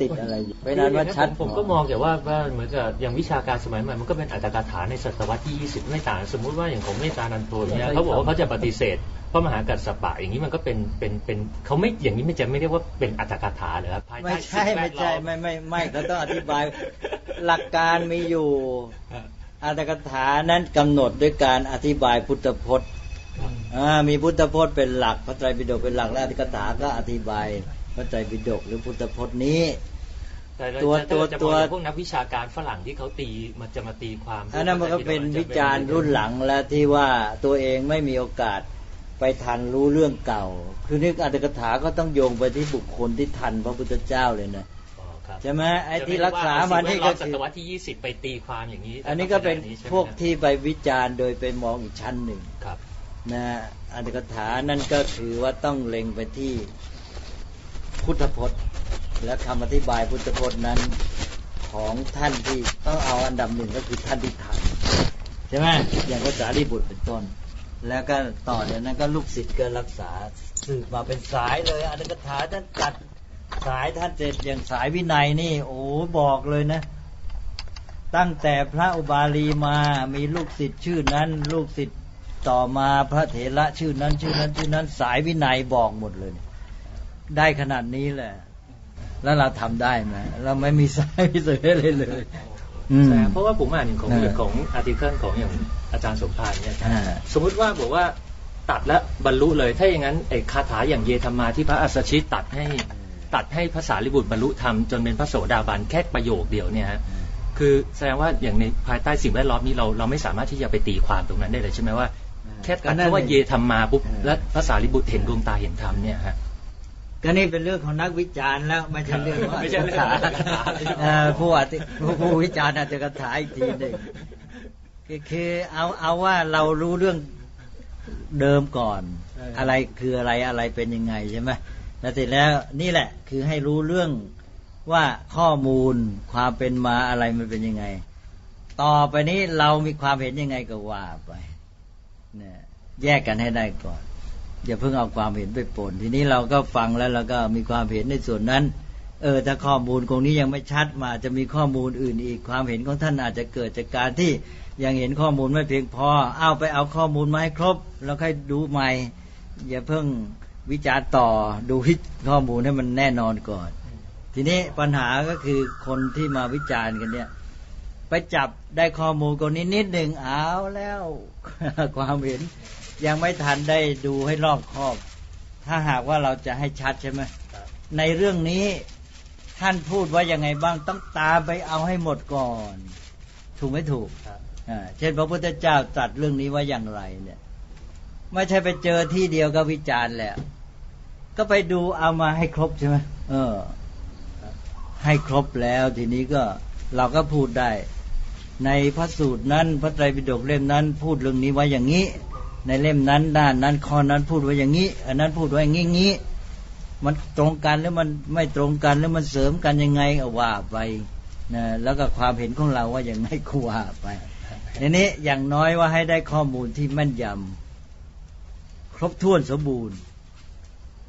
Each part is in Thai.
ติดอะไรอยู่เพราะนั้นว่าชัดผมก็มองแต่ว่าว่าเหมือนกับอย่างวิชาการสมัยใหม่มันก็เป็นอัตถกถาในศตวรรษที่ 20 ไม่ต่าง สมมุติว่าอย่างของเมตตานันโทเนี่ยเขาบอกว่าเขาจะปฏิเสธพระมหากัสสปะอย่างนี้มันก็เป็นเป็นเป็นเขาไม่อย่างนี้ไม่จะไม่เรียกว่าเป็นอัตถกถาเหรอครับภายใต้ไม่ใช่สิ่งแวไม่ดใช่ล้อไม่ไม่ไม่เขาต้องอธิบายหลักการมีอยู่อัตถกถานั้นกำหนดด้วยการอธิบายพุทธพจน์อ่ามีพุทธพจน์เป็นหลักพระไตรปิฎกเป็นหลักและอัตถกถาก็อธิบาย พระไตรปิฎกหรือพุทธพจน์นี้แต่เราตัวจะตัวจะตัวมองอย่างพวกนักวิชาการฝรั่งที่เขาตีมันจะมาตีความอันนั้นมันก็เป็นวิจารณ์รุ่นหลังแล้วที่ว่าตัวเองไม่มีโอกาสไปทันรู้เรื่องเก่า คือนึกอัตถกถาก็ต้องโยงไปที่บุคคลที่ทันพระพุทธเจ้าเลยนะอ๋อครับใช่ไหมไอ้ที่รักษามานี่จะก็ไได้ว่าสิ่งแวดล้อมศคือตวรรษที่20ไปตีความอย่างนี้ อันนี้ก็เป็นใช่ไหมพวกที่ไปวิจารณ์โดยไปมองอีกชั้นหนึ่งครับนะอัตถกถานั่นก็คือว่าต้องเล็งไปที่ พุทธพจน์ และคำอธิบายพุทธพจน์นั้นของท่านที่ต้องเอาอันดับหนึ่งก็คือท่านที่ทันใช่ไหมอย่างภาษาลีบุตรเป็นต้น แล้วก็ต่อจากนั้นก็ลูกศิษย์ก็รักษาสืบมาเป็นสายเลยอัตถกถาท่านจัดสายท่านเสร็จอย่างสายวินัยนี่ โอ้บอกเลยนะ ตั้งแต่พระอุบาลีมามีลูกศิษย์ชื่อนั้น ลูกศิษย์ต่อมาพระเถระชื่อนั้นชื่อนั้นชื่อนั้น สายวินัยบอกหมดเลย ได้ขนาดนี้แหละ แล้วเราทำได้ไหมเราไม่มีสายพิเศษเลยเลยอืมใช่เพราะว่าผมอ่านของเออของอาร์ติเคิลของอย่างอาจารย์สมภารเนี่ยอ่าสมมุติว่าบอกว่าตัดแล้วบรรลุเลย ถ้าอย่างนั้นไอ้คาถาอย่างเยธรรมาที่พระอัสสชิตตัดให้ตัดให้ภาษาลิบุตรบรรลุธรรมจนเป็นพระโสดาบันแค่ประโยคเดียวเนี่ยฮะคือแสดงว่าอย่างในภายใต้สิ่งแวดล้อมนี้เราเราไม่สามารถที่จะไปตีความตรงนั้นได้เลยใช่ไหมว่าแค่ตัดแค่ว่าเยธรรมาปุ๊บแล้วภาษาลิบุตรเห็นดวงตาเห็นธรรมเนี่ยฮะ ก็นี่เป็นเรื่องของนักวิจารณ์แล้วไม่ใช่เรื่องของไม่ใช่เรื่องของอัตถกถาเอ่อผู้อธิผู้ผู้วิจารณ์อัตถกถาอีกทีหนึ่งคือคือเอาเอาว่าเรารู้เรื่องเดิมก่อนเออออะไรคืออะไรอะไรเป็นยังไงใช่ไหมแล้วเสร็จแล้วนี่แหละ คือให้รู้เรื่องว่าข้อมูลความเป็นมาอะไรมันเป็นยังไง ต่อไปนี้เรามีความเห็นยังไงก็ว่าไปเนี่ยแยกกันให้ได้ก่อน อย่าเพิ่งเอาความเห็นไปปนทีนี้เราก็ฟังแล้วเราก็มีความเห็นในส่วนนั้น เออถ้าข้อมูลตรงนี้ยังไม่ชัดมาจะมีข้อมูลอื่นอีกความเห็นของท่านอาจจะเกิดจากการที่ยังเห็นข้อมูลไม่เพียงพอเอาไปเอาข้อมูลมาให้ครบ แล้วค่อยดูใหม่ อย่าเพิ่งวิจารณ์ต่อดูวิข้อมูลให้มันแน่นอนก่อน ทีนี้ปัญหาก็คือคนที่มาวิจารณ์กันเนี่ยไปจับได้ข้อมูลคนนี้นิดหนึ่งเอาแล้วความเห็น ยังไม่ทันได้ดูให้รอบคอบ ถ้าหากว่าเราจะให้ชัดใช่ไหมในเรื่องนี้ท่านพูดว่ายังไงบ้างต้องตามไปเอาให้หมดก่อน ถูกไม่ถูกครับอ่าเช่นพระพุทธเจ้าตรัสเรื่องนี้ว่าอย่างไรเนี่ยไม่ใช่ไปเจอที่เดียวก็วิจารณ์แหละก็ไปดูเอามาให้ครบใช่ไหมเออ ให้ครบแล้วทีนี้ก็เราก็พูดได้ ในพระสูตรนั้นพระไตรปิฎกเล่มนั้น พูดเรื่องนี้ไว้อย่างนี้ ในเล่มนั้นด้านนั้นข้อนั้นพูดไว้อย่างนี้อันนั้นพูดไว้อย่างนี้งี้มันตรงกันหรือมันไม่ตรงกันหรือมันเสริมกันยังไงอว่าไปนะแล้วก็ความเห็นของเราว่าอย่างไรก็ว่าไปทีนี้อย่างน้อยว่าให้ได้ข้อมูลที่แม่นยำครบถ้วนสมบูรณ์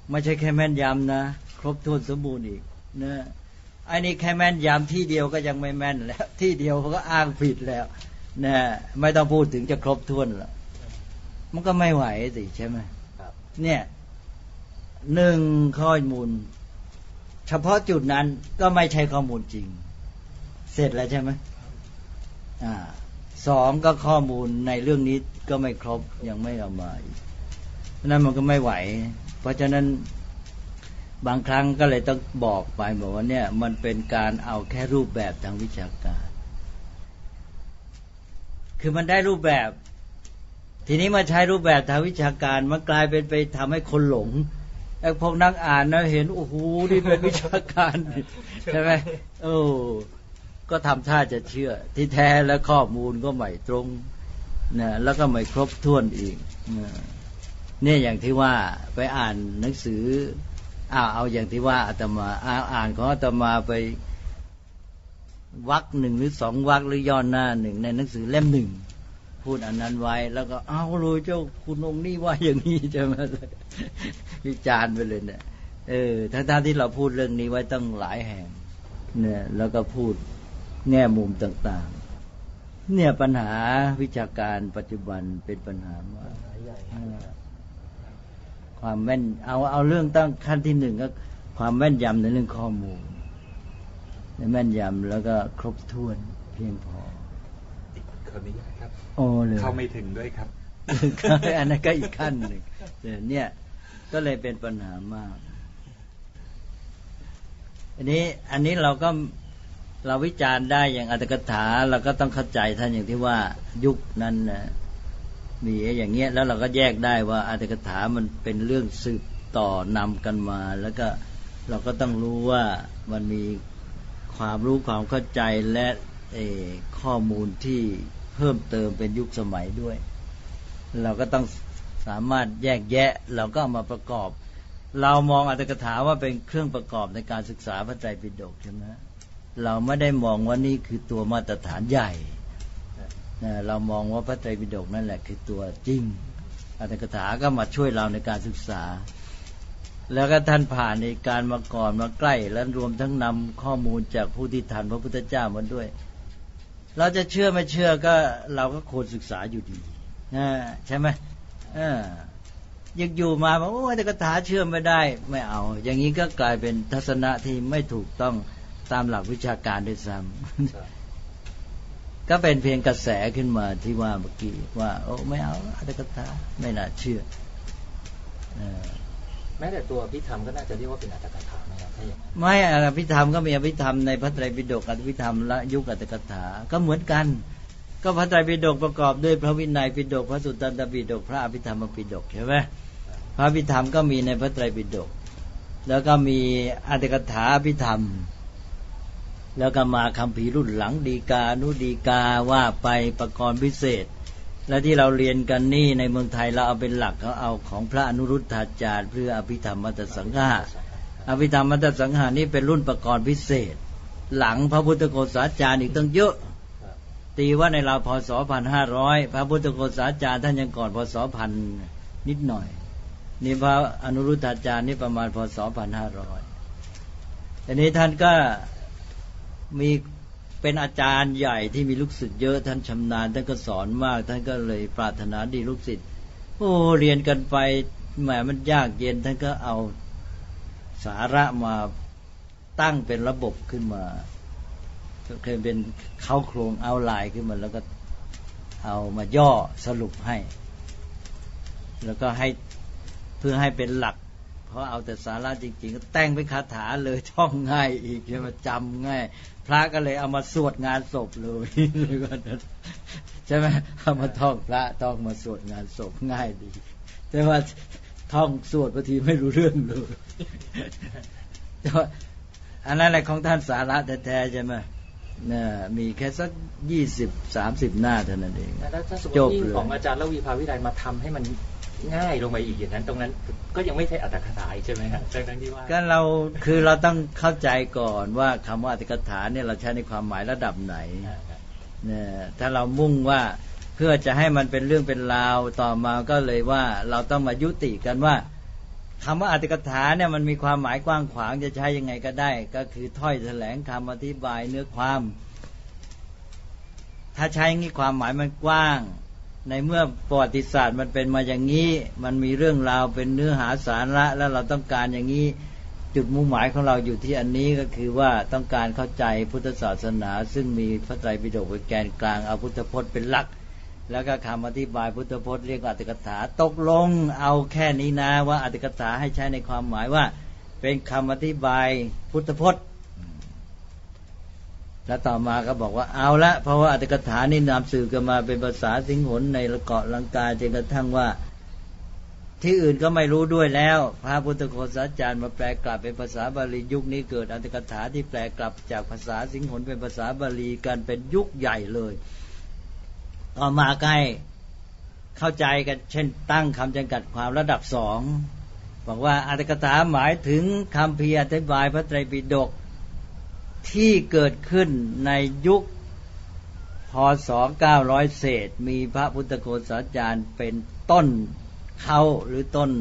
ไม่ใช่แค่แม่นยำนะครบถ้วนสมบูรณ์อีกนะไอ้นี่แค่แม่นยำที่เดียวก็ยังไม่แม่นแล้ว ที่เดียวเขาก็อ้างผิดแล้วนะไม่ต้องพูดถึงจะครบถ้วนหรอก มันก็ไม่ไหวสิใช่ไหมครับเนี่ยหนึ่งข้อมูล เฉพาะจุดนั้นก็ไม่ใช่ข้อมูลจริง เสร็จแล้วใช่ไหมอ่าสองก็ข้อมูลในเรื่องนี้ก็ไม่ครบยังไม่เอามาอีกเพราะนั้นมันก็ไม่ไหว เพราะฉะนั้นบางครั้งก็เลยต้องบอกไปบอกว่าเนี่ย มันเป็นการเอาแค่รูปแบบทางวิชาการ คือมันได้รูปแบบ ทีนี้มาใช้รูปแบบทางวิชาการมันกลายเป็นไปทำให้คนหลงไอ้พวกนักอ่านนะเห็นโอ้โหนี่เป็นวิชาการใช่ไหมโอ้ก็ทำท่าจะเชื่อ ที่แท้แล้วข้อมูลก็ไม่ตรงนะแล้วก็ไม่ครบถ้วนอีกนะเนี่ยอย่างที่ว่าไปอ่านหนังสืออ้าวเอาอย่างที่ว่าอาตมาอ่าอ่านของอาตมาไปวักหนึ่งหรือสองวักหรือย่อหน้าหนึ่งในหนังสือเล่มหนึ่ง พูดอันนั้นไว้ แล้วก็เอาเลยเจ้าคุณองค์นี้ว่าอย่างนี้ใช่ไหมวิจารณ์ไปเลยเนี่ยเออทั้งๆที่เราพูดเรื่องนี้ไว้ตั้งหลายแห่ง เนี่ย แล้วก็พูดแง่มุมต่างๆ เนี่ยปัญหาวิชาการปัจจุบันเป็นปัญหามาความแม่น เอาเอาเรื่องตั้งขั้นที่หนึ่งก็ความแม่นยำในเรื่องข้อมูลในแม่นยำแล้วก็ครบถ้วนเพียงพอ ขออนุญาตครับโอ้เลยเข้าไม่ถึงด้วยครับอันนั้นก็อีกขั้นหนึ่งแต่เนี่ย ก็เลยเป็นปัญหามาก อันนี้อันนี้เราก็เราวิจารณ์ได้อย่างอัตถกถาเราก็ต้องเข้าใจท่านอย่างที่ว่ายุคนั้นนะมีอย่างเงี้ยแล้วเราก็แยกได้ว่าอัตถกถามันเป็นเรื่องสืบต่อนำกันมา แล้วก็เราก็ต้องรู้ว่ามันมีความรู้ความเข้าใจและเอ่อข้อมูลที่ เพิ่มเติมเป็นยุคสมัยด้วย เราก็ต้องสามารถแยกแยะ เราก็ามาประกอบ เรามองอัตถกถาว่าเป็นเครื่องประกอบในการศึกษาพระไตรปิฎกใช่ไหมเราไม่ได้มองว่านี่คือตัวมาตรฐานใหญ่เรามองว่าพระไตรปิฎกนั่นแหละคือตัวจริงอัตถกถาก็มาช่วยเราในการศึกษา แล้วก็ท่านผ่านในการมาก่อนมาใกล้ และรวมทั้งนำข้อมูลจากผู้ที่ทันพระพุทธเจ้ามาด้วย เราจะเชื่อไม่เชื่อก็เราก็ควรศึกษาอยู่ดีนะใช่ไหมเออยังอยู่มาบอกโอ้ยแต่กถาเชื่อไม่ได้ ไม่เอา อย่างนี้ก็กลายเป็นทัศนะที่ไม่ถูกต้องตามหลักวิชาการด้วยซ้ำก็เป็นเพียงกระแสขึ้นมาที่ว่าเมื่อกี้ว่า โอ้ไม่เอาอัตถกถาไม่น่าเชื่อเออ แม้แต่ตัวพิธรรมก็น่าจะเรียกว่าเป็นอัตถกถาไหมครับถ้าอย่างนั้นไม่อภิธรรมก็มีอภิธรรมในพระไตรปิฎกอภิธรรมและยุคอัตถกถาก็เหมือนกัน ก็พระไตรปิฎกประกอบด้วยพระวินัยปิฎกพระสุตตันตปิฎกพระอภิธรรมปิฎกใช่ไหมพระอภิธรรมก็มีในพระไตรปิฎกแล้วก็มีอัตถกถาอภิธรรม แล้วก็มาคำภีร์รุ่นหลังดีกานุดีกาว่าไปประกรณ์พิเศษ และที่เราเรียนกันนี่ในเมืองไทยเราเอาเป็นหลักเขาเอาของพระอนุรุทธาจารย์เพื่ออภิธรรมมัตสังฆาอภิธรรมมัตสังหานี่เป็นรุ่นประกรณ์พิเศษ หลังพระพุทธโฆษาจารย์อีกตั้งเยอะ ตีว่าในราวพศพันห้าร้อยพระพุทธโฆษาจารย์ท่านยังก่อนพศพันนิดหน่อย นี่พระอนุรุทธาจารย์นี่ประมาณพศพันห้าร้อยทีนี้ท่านก็มี เป็นอาจารย์ใหญ่ที่มีลูกศิษย์เยอะท่านชำนาญท่านก็สอนมาก ท่านก็เลยปรารถนาดีลูกศิษย์โอ้เรียนกันไปแหมมันยากเย็นท่านก็เอาสาระมาตั้งเป็นระบบขึ้นมาเคยเป็นเข้าโครงเอาลายขึ้นมาแล้วก็เอามาย่อสรุปให้ แล้วก็ให้เพื่อให้เป็นหลัก เพราะเอาแต่สาระจริง ๆ ก็แต่งเป็นคาถาเลยท่องง่ายอีกใช่ไหมจำง่าย พระก็เลยเอามาสวดงานศพเลยเลยก็นั้นใช่ไหมเอามาท่องพระท่องมาสวดงานศพง่ายดี แต่ว่าท่องสวดบางทีไม่รู้เรื่องเลยแต่ว่าอันนั้นแหละของท่านสาระแท้ๆใช่ไหมน่ะมีแค่สักยี่สิบสามสิบหน้าเท่านั้นเองแล้วถ้าสมมจติบที่เลยของอาจารย์ละวีภาวิไลมาทำให้มัน ง่ายลงไปอีกอย่างนั้น ตรงนั้นก็ยังไม่ใช่อัตถกถาอีกใช่ไหมครับทั้งๆที่ว่าก็เราคือเราต้องเข้าใจก่อนว่าคำว่าอัตถกถาเนี่ยเราใช้ในความหมายระดับไหนอ่าครับเนี่ยถ้าเรามุ่งว่าเพื่อจะให้มันเป็นเรื่องเป็นราวต่อมาก็เลยว่าเราต้องมายุติกันว่าคำว่าอัตถกถาเนี่ยมันมีความหมายกว้างขวางจะใช้ยังไงก็ได้ ก็คือถ้อยแถลงคำอธิบายเนื้อความ ถ้าใช้อย่างนี้ความหมายมันกว้าง ในเมื่อประวัติศาสตร์มันเป็นมาอย่างนี้ มันมีเรื่องราวเป็นเนื้อหาสาระ แล้วเราต้องการอย่างนี้ จุดมุ่งหมายของเราอยู่ที่อันนี้ก็คือว่าต้องการเข้าใจพุทธศาสนา ซึ่งมีพระไตรปิฎกเป็นแกนกลางเอาพุทธพจน์เป็นหลัก แล้วก็คำอธิบายพุทธพจน์เรียกว่าอัตถกถาตกลงเอาแค่นี้นะว่าอัตถกถาให้ใช้ในความหมายว่า เป็นคำอธิบายพุทธพจน์ แล้วต่อมาก็บอกว่าเอาละเพราะว่าอัตถกถานี่นำสื่อกันมาเป็นภาษาสิงหนในเกาะลังกาจนกระทั่งว่า ที่อื่นก็ไม่รู้ด้วยแล้ว พระพุทธโฆษาจารย์มาแปลกลับเป็นภาษาบาลียุคนี้เกิดอัตถกถาที่แปลกลับจากภาษาสิงหนเป็นภาษาบาลีกันเป็นยุคใหญ่เลย ต่อมาใกล้เข้าใจกันเช่น ตั้งคำจำกัดความระดับสองบอกว่าอัตถกถาหมายถึงคำเพีร์อธิบายพระไตรปิฎก ที่เกิดขึ้นในยุคพศ 900 เศษ มีพระพุทธโฆษาจารย์เป็นต้นเขาหรือต้น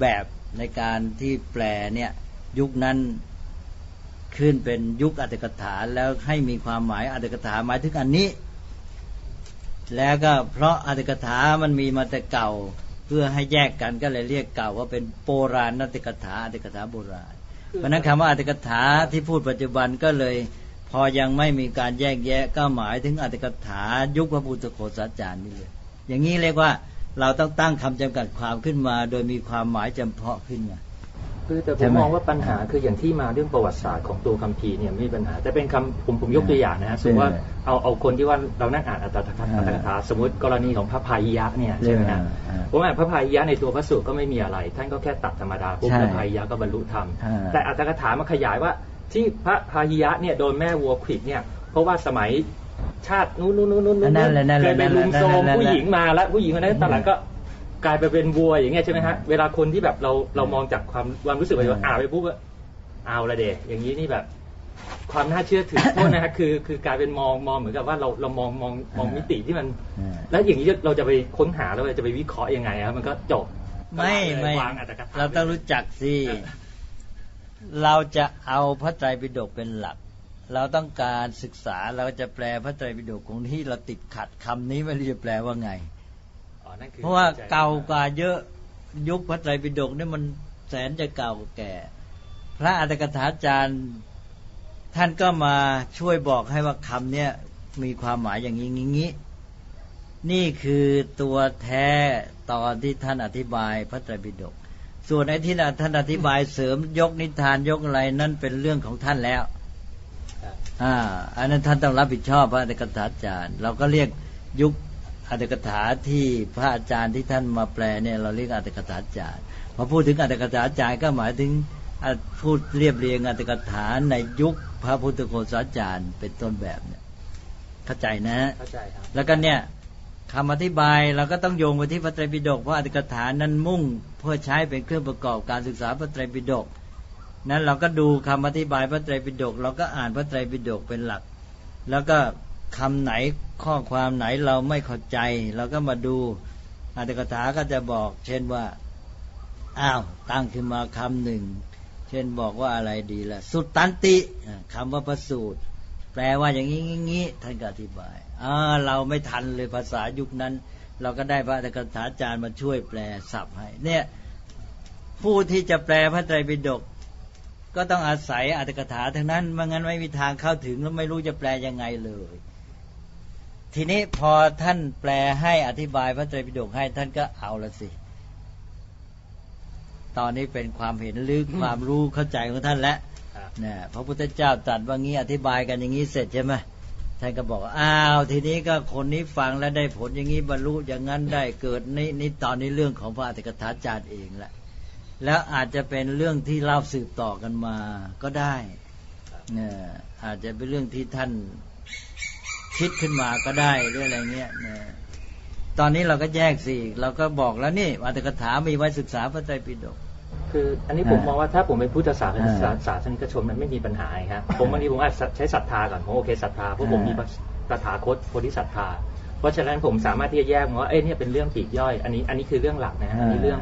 แบบในการที่แปลเนี่ยยุคนั้นขึ้นเป็นยุคอัตถกถาแล้วให้มีความหมายอัตถกถาหมายถึงอันนี้ แล้วก็เพราะอัตถกถามันมีมาแต่เก่า เพื่อให้แยกกันก็เลยเรียกเก่าว่าเป็นโบราณอัตถกถาอัตถกถาโบราณ เพราะนั้นคำว่าอัตถกถาที่พูดปัจจุบันก็เลย พอยังไม่มีการแยกแยะก็หมายถึงอัตถกถายุคพระพุทธโคสาจารย์นี่เลยอย่างนี้เรียกว่าเราต้องตั้งคำจำกัดความขึ้นมา โดยมีความหมายจำเพาะขึ้นมา คือแต่ผใช่มไหมมองว่าปัญหาคืออย่างที่มาเรื่องประวัติศาสตร์ของตัวคัมภีร์เนี่ยไม่มีปัญหา แต่เป็นคำผมผมยกตัวอย่างนะฮะสมมติว่าเอาเอาคนที่ว่าเรานั่งอ่านอัตถกถาอัตถกถาสมมติกรณีของพระพายิยะเนี่ยใช่ไหมฮะอ่าผมอ่านพระพายิยะในตัวพระสูตรก็ไม่มีอะไร ท่านก็แค่ตัดธรรมดาปุ๊บใช่พระพายิยะก็บรรลุธรรมอ่าแต่อัตถกถามาขยายว่าที่พระพายิยะเนี่ยโดนแม่วัวขวิดเนี่ยเพราะว่าสมัยชาตินู้นนู้นนู้นนู้นนั่นแหละนั่นแหเคละยไปลุมโทรมนั่นแหละผู้หญิงมาแล้วผู้หญิงคนนั้นตอนหลังก็ กลายไปเป็นวัวอย่างเงี้ยใช่ไหมฮะเวลาคนที่แบบเราเรามองจากความความรู้สึกว่าอ่านไปปุ๊บอะเอาละเดะอย่างนี้นี่แบบ ความน่าเชื่อถือโทษนะฮะคือ คือกลายเป็นมองมองเหมือนกับว่าเราเรามองมองมองมิติที่มันอ่าแล้วอย่างนี้เราจะไปค้นหาแล้วเราจะไปวิเคราะห์ยังไงครับมันก็จบไม่ไม่วางอัตถกถเราต้องรู้จักสิเออเราจะเอาพระไตรปิฎกเป็นหลัก เราต้องการศึกษาเราจะแปลพระไตรปิฎกของที่เราติดขัดคำนี้ไม่รู้จะแปลว่าไงอ๋อนั่นคือ เพราะว่าเก่ากว่าเยอะยุคพระไตรปิฎกเนี่ยมันแสนจะเก่าแก่ พระอัตถกถาจารย์ ท่านก็มาช่วยบอกให้ว่าคำเนี้ยมีความหมายอย่างนี้งี้งี้นี่คือตัวแท้ตอนที่ท่านอธิบายพระไตรปิฎกส่วนไอ้ที่ท่านอธิบายเสริมยกนิทานยกอะไรนั่นเป็นเรื่องของท่านแล้วครับอ่าอันนั้นท่านต้องรับผิดชอบพระอัตถกถาจารย์ เราก็เรียกยุค อัตถกถาที่พระอาจารย์ที่ท่านมาแปลเนี่ยเราเรียกอัตถกถาจารย์พอพูดถึงอัตถกถาจารย์ก็หมายถึงอะพูดเรียบเรียงอัตถกถาในยุคพระพุทธโฆษาจารย์เป็นต้นแบบเนี่ยเข้าใจนะเข้าใจครับแล้วก็เนี่ยคำอธิบายเราก็ต้องโยงไปที่พระไตรปิฎกเพราะอัตถกถานั้นมุ่ง เพื่อใช้เป็นเครื่องประกอบการศึกษาพระไตรปิฎกนั้นเราก็ดูคำอธิบายพระไตรปิฎกเราก็อ่านพระไตรปิฎกเป็นหลัก แล้วก็ คำไหนข้อความไหนเราไม่เข้าใจ เราก็มาดูอัตถกถาก็จะบอก เช่นว่าอ้าวตั้งขึ้นมาคำหนึ่ง เช่นบอกว่าอะไรดีล่ะ สุตตันติอ่าคำว่าประสูตรแปลว่าอย่างนี้งี้งี้ท่านก็อธิบายอ่าเราไม่ทันเลยภาษายุคนั้น เราก็ได้พระอัตถกถาจารย์มาช่วยแปลสับให้ เนี่ย ผู้ที่จะแปลพระไตรปิฎกก็ต้องอาศัยอัตถกถาทั้งนั้นไม่งั้นไม่มีทางเข้าถึงแล้วไม่รู้จะแปลยังไงเลย ทีนี้พอท่านแปลให้อธิบายพระไตรปิฎกให้ท่านก็เอาละสิ ตอนนี้เป็นความเห็นลึกความรู้เข้าใจของท่านแล้วครับเนี่ยพระพุทธเจ้าตรัสว่างี้อธิบายกันอย่างนี้เสร็จใช่ไหมท่านก็บอกว่าอ้าวทีนี้ก็คนนี้ฟังแล้วได้ผลอย่างนี้บรรลุอย่างนั้นได้เกิดนี่นี่ตอนนี้เรื่องของพระอัตถกถาจารย์เองแหละแล้วอาจจะเป็นเรื่องที่เล่าสืบต่อกันมาก็ได้เนี่ยอาจจะเป็นเรื่องที่ท่าน คิดขึ้นมาก็ได้หรืออะไรเงี้ยเนี่ยตอนนี้เราก็แยกสิเราก็บอกแล้วนี่อัตถกถามีไว้ศึกษาพระไตรปิฎกคืออันนี้ผมอ่ามองว่าถ้าผมเป็นพุทธศาสนิกอ่าศาสนิกชนมันไม่มีปัญหาไงครับผมบางทีผมอาจจะใช้ศรัทธาก่อนผมโอเคศรัทธาเพราะผมอ่ามีมีตถาคตโพธิศรัทธา เพราะฉะนั้นผมสามารถที่จะแยกว่าเอ้ยเนี่ยเป็นเรื่องปลีกย่อย อันนี้อันนี้คือเรื่องหลักนะฮะอันนี้เรื่อง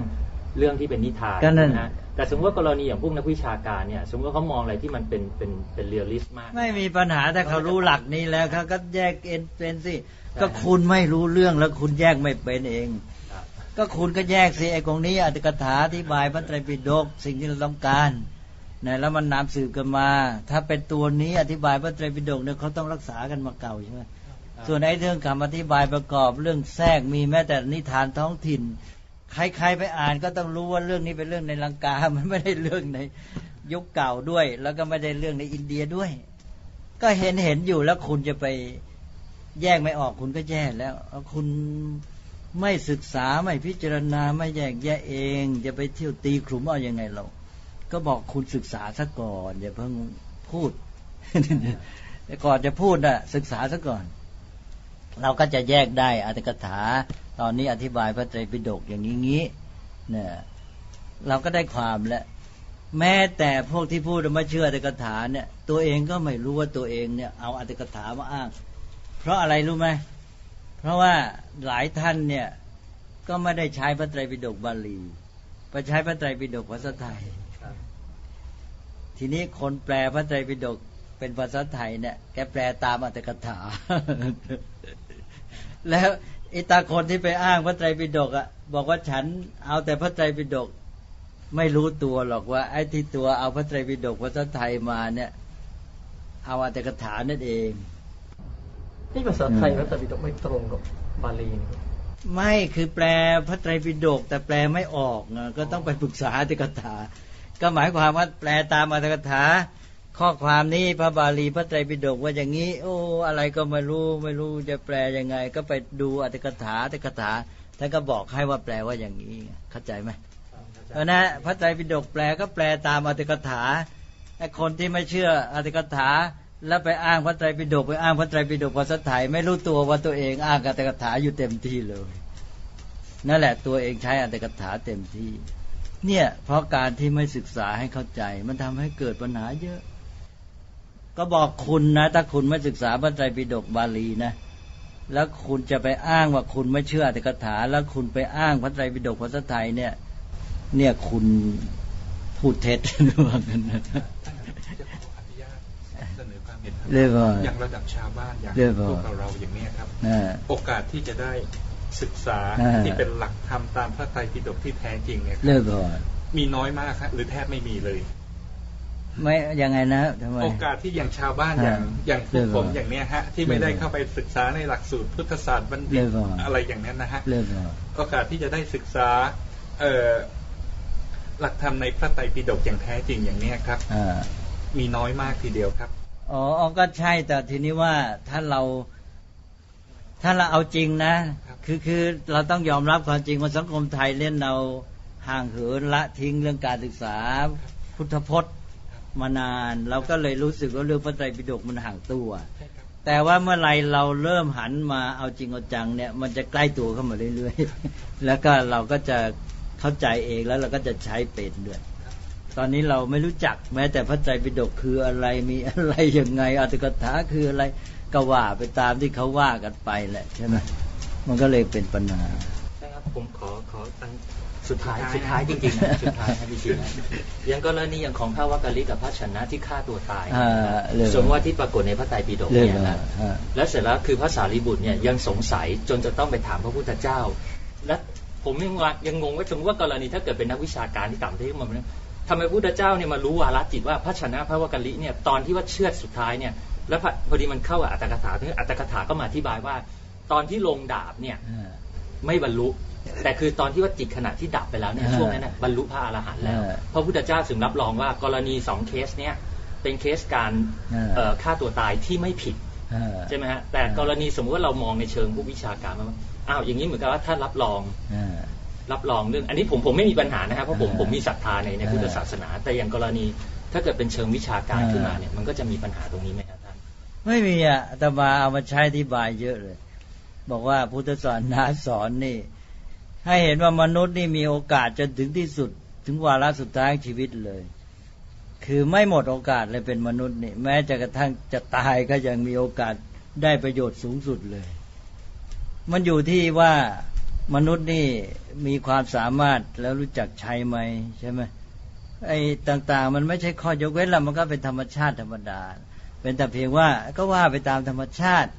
เรื่องที่เป็นนิทานก็นั่นนะฮะ แต่สมมติว่ากรณีอย่างพวกนักวิชาการเนี่ย สมมติว่าเขามองอะไรที่มันเป็นเป็นเป็นเรียลลิสต์มาก ไม่มีปัญหาถ้าเขารู้หลักนี้แล้วเขาก็แยกเอ็นเป็นสิใช่ก็คุณไม่รู้เรื่องแล้วคุณแยกไม่เป็นเองครับก็คุณก็แยกสิไอ้ของนี้อัตถกถาอธิบายพระไตรปิฎกสิ่งที่เราต้องการนะแล้วมันนำสืบกันมา ถ้าเป็นตัวนี้อธิบายพระไตรปิฎกเนี่ยเขาต้องรักษากันมาเก่าใช่ไหมส่วนไอ้เรื่องคำอธิบายประกอบเรื่องแทรกมีแม้แต่นิทานท้องถิ่น ใครๆไปอ่านก็ต้องรู้ว่าเรื่องนี้เป็นเรื่องในลังกา มันไม่ได้เรื่องในยุคเก่าด้วย แล้วก็ไม่ได้เรื่องในอินเดียด้วย ก็เห็นเห็นอยู่แล้วคุณจะไปแยกไม่ออกคุณก็แย่แล้ว คุณไม่ศึกษาไม่พิจารณาไม่แยกแยะเอง จะไปเที่ยวตีขลุมเอาอยัางไงเรา ก็บอกคุณศึกษาซะก่อนอย่าเพิ่งพูดแต่ก่อนจะพูดน่ะศึกษาซะก่อน เราก็จะแยกได้อัตถกถา ตอนนี้อธิบายพระไตรปิฎกอย่างนี้งี้เนี่ยเราก็ได้ความแล้วแม้แต่พวกที่พูดไม่เชื่ออัตกถาเนี่ย ตัวเองก็ไม่รู้ว่าตัวเองเนี่ย เอาอัตกถามาอ้าง เพราะอะไรรู้ไหมเพราะว่าหลายท่านเนี่ยก็ไม่ได้ใช้พระไตรปิฎกบาลีไปใช้พระไตรปิฎกภาษาไทยทีนี้คนแปลพระไตรปิฎกเป็นภาษาไทยเนี่ยแกแปลตามอัตถกถา แล้ว อิตาคนที่ไปอ้างพระไตรปิฎกอะบอกว่าฉันเอาแต่พระไตรปิฎกไม่รู้ตัวหรอกว่า ไอ้ที่ตัวเอาพระไตรปิฎกภาษาไทยมาเนี่ย เอาอัตถกถานั่นเอง นี่ภาษาไทยอืมพระไตรปิฎกไม่ตรงกับบาลีนะครับไม่คือแปลพระไตรปิฎกแต่แปลไม่ออกไงก็ต้องไปปรึกษาอัตถกถา ก็หมายความว่าแปลตามอัตถกถา ข้อความนี้พระบาลีพระไตรปิฎกว่าอย่างนี้ โอ้อะไรก็ไม่รู้ไม่รู้จะแปลยังไง ก็ไปดูอัตถกถาอัตถกถาท่านก็บอกให้ว่าแปลว่าอย่างนี้ไงเข้าใจไหมเพราะนะพระไตรปิฎกแปลก็แปลตามอัตถกถาไอ้คนที่ไม่เชื่ออัตถกถา แล้วไปอ้างพระไตรปิฎกไปอ้างพระไตรปิฎกภาษาไทยไม่รู้ตัวว่าตัวเองอ้างอัตถกถาอยู่เต็มที่เลย นั่นแหละตัวเองใช้อัตถกถาเต็มที่ เนี่ยเพราะการที่ไม่ศึกษาให้เข้าใจ มันทำให้เกิดปัญหาเยอะ ก็บอกคุณนะ ถ้าคุณไม่ศึกษาพระไตรปิฎกบาลีนะ แล้วคุณจะไปอ้างว่าคุณไม่เชื่ออัตถกถา แล้วคุณไปอ้างพระไตรปิฎกภาษาไทยเนี่ย เนี่ยคุณพูดเท็จว่ากันนะจะขออนุญาตเสนอความเห็นครับเรียบร้อยอย่างระดับชาวบ้านอย่างเรียบร้พอยวกเราเราอย่างเนี้ยครับนะโอกาสที่จะได้ศึกษาอ่าที่เป็นหลักธรรมตามพระไตรปิฎกที่แท้จริงเนี่ยคเรีรัยบบร้อยมีน้อยมากครับหรือแทบไม่มีเลย ไม่ยังไงนะทำไม โอกาสที่อย่างชาวบ้านอย่างอ่าอย่างพวกผมเรียบร้อยอย่างเนี้ยฮะที่ไม่ได้เรียบร้อยเข้าไปศึกษาในหลักสูตรพุทธศาสตร์บัณฑิเรีตยบร้อยอะไรอย่างนั้นนะฮะเรียบร้อยโอกาสที่จะได้ศึกษาเอ่อหลักธรรมในพระไตรปิฎกอย่างแท้จริงอย่างเนี้ยครับ อ่า มีน้อยมากทีเดียวครับ อ๋ออ๋อก็ใช่แต่ทีนี้ว่าถ้าเรา ถ้าเราเอาจริงนะ ครับคือคือเราต้องยอมรับความจริงว่าสังคมไทยเล่นเราห่างเหินละทิ้งเรื่องการศึกษา พุทธพจน์ มานาน เราก็เลยรู้สึกว่าเรื่องพระไตรปิฎกมันห่างตัวใช่ครับแต่ว่าเมื่อไรเราเริ่มหันมาเอาจริงเอาจังเนี่ยมันจะใกล้ตัวเข้ามาเรื่อยๆ แล้วก็เราก็จะเข้าใจเองแล้วเราก็จะใช้เป็นด้วยตอนนี้เราไม่รู้จักแม้แต่พระไตรปิฎกคืออะไรมีอะไรยังไงอัตถกถาคืออะไรก็ว่าไปตามที่เขาว่ากันไปแหละใช่ไหมมันก็เลยเป็นปัญหาใช่ครับผมขอขออัน สุดท้ายสุดท้ายจริงๆนะสุดท้ายครับจริงๆนะอย่างกรณีอย่างของพระวักกะลิกับพระชนะที่ฆ่าตัวตายอ่าเรื่องส่วนว่าที่ปรากฏในพระไตรปิฎกเรื่องเนี่ยอะไรนะฮะแล้วเสร็จแล้วคือพระสารีบุตรเนี่ยยังสงสัยจนจะต้องไปถามพระพุทธเจ้า และผมยังว่ายังงงว่าสมมติว่ากรณีถ้าเกิดเป็นนักวิชาการที่ต่างประเทศมาเนี่ยทำไมพระพุทธเจ้าเนี่ยมารู้วาระจิตว่าพระชนะพระวักกะลิเนี่ยตอนที่ว่าเชือดสุดท้ายเนี่ยแล้วพอพอดีมันเข้ากับอัตถกถาที่อัตถกถาก็มาอธิบายว่า ตอนที่ลงดาบเนี่ยอ่าไม่บรรลุ แต่คือตอนที่ว่าจิตขณะที่ดับไปแล้วเนี่ยอ่าช่วงนั้นน่ะบรรลุพระอรหันต์แล้วอ่าพระพุทธเจ้าถึงรับรองว่ากรณีสองเคสเนี่ยเป็นเคสการอ่าเอ่อฆ่าตัวตายที่ไม่ผิดอ่าใช่ไหมฮะแต่กรณีสมมติว่าเรามองในเชิงผู้วิชาการว่าอ้าวอย่างนี้เหมือนกับว่าถ้ารับรองอ่ารับรองเรื่องอันนี้ผมผมไม่มีปัญหานะครับเพราะผมอ่าผมมีศรัทธาในในพุทธศาสนา แต่อย่างกรณีถ้าเกิดเป็นเชิงวิชาการอ่าขึ้นมาเนี่ยมันก็จะมีปัญหาตรงนี้ไหมครับท่านไม่มีอะอาตมาเอามาใช้อธิบายเยอะเลย บอกว่าพุทธศาสนาสอนนี่ ให้เห็นว่ามนุษย์นี่มีโอกาสจนถึงที่สุด ถึงวาระสุดท้ายชีวิตเลย คือไม่หมดโอกาสเลยเป็นมนุษย์นี่แม้จะกระทั่งจะตายก็ยังมีโอกาสได้ประโยชน์สูงสุดเลย มันอยู่ที่ว่ามนุษย์นี่มีความสามารถแล้วรู้จักใช้ไหมใช่ไหมไอ้ต่างๆ มันไม่ใช่ข้อยกเว้นล้วมันก็เป็นธรรมชาติธรรมดา เป็นแต่เพียงว่าก็ว่าไปตามธรรมชาติ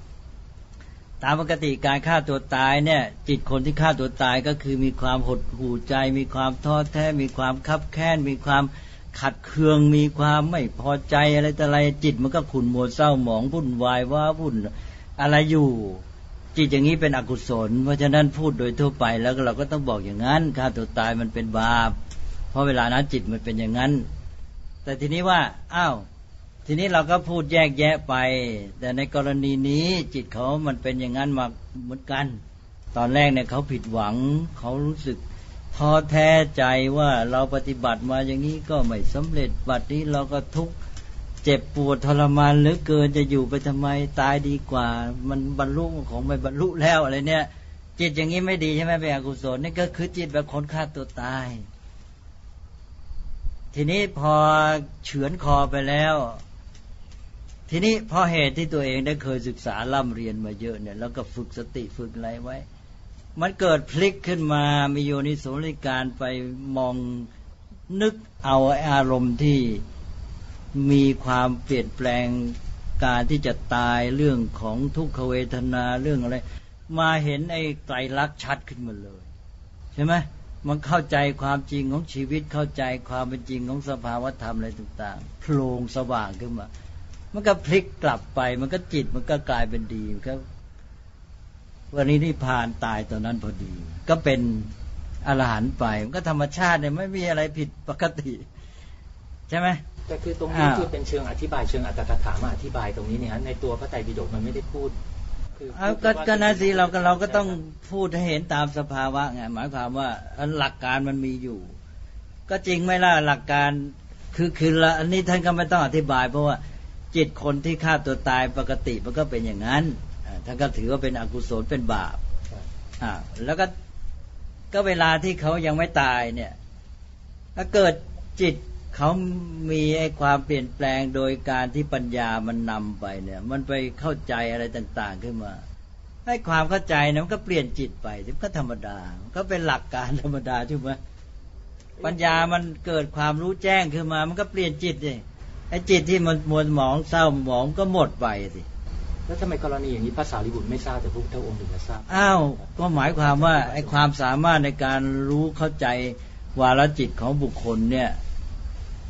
ตามปกติการฆ่าตัวตายเนี่ย จิตคนที่ฆ่าตัวตายก็คือมีความหดหู่ใจ มีความท้อแท้ มีความคับแค้น มีความขัดเคือง มีความไม่พอใจอะไรแต่อะไรจิตมันก็ขุ่นมัวเศร้าหมองวุ่นวายว่าวุ่นอะไรอยู่ จิตอย่างนี้เป็นอกุศล เพราะฉะนั้นพูดโดยทั่วไปแล้วเราก็ต้องบอกอย่างนั้นฆ่าตัวตายมันเป็นบาป เพราะเวลานั้นจิตมันเป็นอย่างนั้น แต่ทีนี้ว่าอ้าว ทีนี้เราก็พูดแยกแยะไป แต่ในกรณีนี้จิตเขามันเป็นอย่างนั้นมาเหมือนกัน ตอนแรกเนี่ยเขาผิดหวัง เขารู้สึกท้อแท้ใจว่าเราปฏิบัติมาอย่างนี้ก็ไม่สำเร็จบัดนี้เราก็ทุกข์เจ็บปวดทรมานเหลือเกินจะอยู่ไปทำไมตายดีกว่า มันบรรลุของไม่บรรลุแล้วอะไรเนี่ย จิตอย่างนี้ไม่ดีใช่ไหมเป็นอกุศลนี่ก็คือจิตแบบคนฆ่าตัวตาย ทีนี้พอเฉือนคอไปแล้ว ทีนี้พราะเหตุที่ตัวเองได้เคยศึกษาล่ำเรียนมาเยอะเนี่ย แล้วก็ฝึกสติฝึกอะไรไว้ มันเกิดพลิกขึ้นมามีโยนิโสริการไปมองนึกเอาไอ้อารมณ์ที่มีความเปลี่ยนแปลงการที่จะตายเรื่องของทุกขเวทนาเรื่องอะไร มาเห็นไอ้ไตรลักษณ์ชัดขึ้นมาเลย ใช่ไหมมันเข้าใจความจริงของชีวิตเข้าใจความเป็นจริงของสภาวธรรมอะไรต่างๆโพลงสว่างขึ้นมา มันก็พลิกกลับไป มันก็จิตมันก็กลายเป็นดีมันก็วันนี้นิพพานตายตอนนั้นพอดี ก็เป็นอรหันต์ไป มันก็ธรรมชาติเนี่ยไม่มีอะไรผิดปกติ ใช่ไหมแต่คือตรงนี้อ่าคือเป็นเชิงอธิบายเชิงอัตถกถามาอธิบายตรงนี้เนี่ยฮะในตัวพระไตรปิฎกมันไม่ได้พูดคือเอาพูดก็ว่าก็นะสิเราก็เราก็ต้องพูดให้เห็นตามสภาวะไงหมายความว่าอันหลักการมันมีอยู่ ก็จริงไหมล่ะหลักการคือคือละอันนี้ท่านก็ไม่ต้องอธิบาย เพราะว่า จิตคนที่ฆ่าตัวตายปกติมันก็เป็นอย่างนั้นท่านก็ถือว่าเป็นอกุศลเป็นบาปแล้วก็ก็เวลาที่เขายังไม่ตายเนี่ย ถ้าเกิดจิตเขามีไอ้ความเปลี่ยนแปลงโดยการที่ปัญญามันนำไปเนี่ย มันไปเข้าใจอะไรต่าง ๆ ขึ้นมา ให้ความเข้าใจเนี่ยมันก็เปลี่ยนจิตไปมันก็ธรรมดา มันก็เป็นหลักการธรรมดาใช่ไหมปัญญามันเกิดความรู้แจ้งขึ้นมา มันก็เปลี่ยนจิตเลย ไอ้จิตที่มันมัวหมองเศร้าหมองก็หมดไปสิแล้วทำไมกรณีอย่างนี้พระสารีบุตรไม่ทราบแต่พระพุทธองค์ถึงจะทราบอ้าวก็หมายความว่าไอ้ความสามารถในการรู้เข้าใจวาลจิตของบุคคลเนี่ย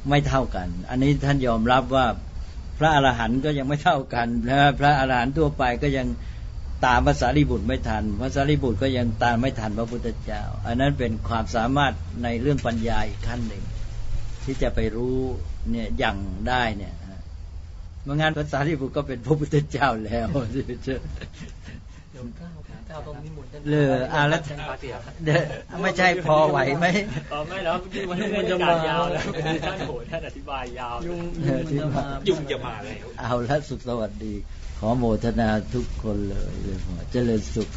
ไม่เท่ากัน อันนี้ท่านยอมรับว่าพระอรหันต์ก็ยังไม่เท่ากันนะพระอรหันต์ทั่วไปก็ยังตามภาษาลิบุตรไม่ทันภาษาลิบุตรก็ยังตามไม่ทันพระพุทธเจ้า อันนั้นเป็นความสามารถในเรื่องปัญญาอีกขั้นหนึ่ง ที่จะไปรู้เนี่ยอย่างได้เนี่ยเมื่องั้นภาษาลิบุตรก็เป็นพระพุทธเจ้าแล้วเดี๋ยวก้าวก้าวตรงนี้หมุนท่านเลออ่าแล้วท่านพระเสียเด้อไม่ใช่พอไหวไหมอ๋อไม่แล้วมันมันจะมายาวแล้วท่านโหท่านอธิบายยาวยุงเออที่จะมามายุ่งจะมาแล้วเอาละสุขสวัสดี ขอโมทนาทุกคนเลยเลยขอเจริญสุข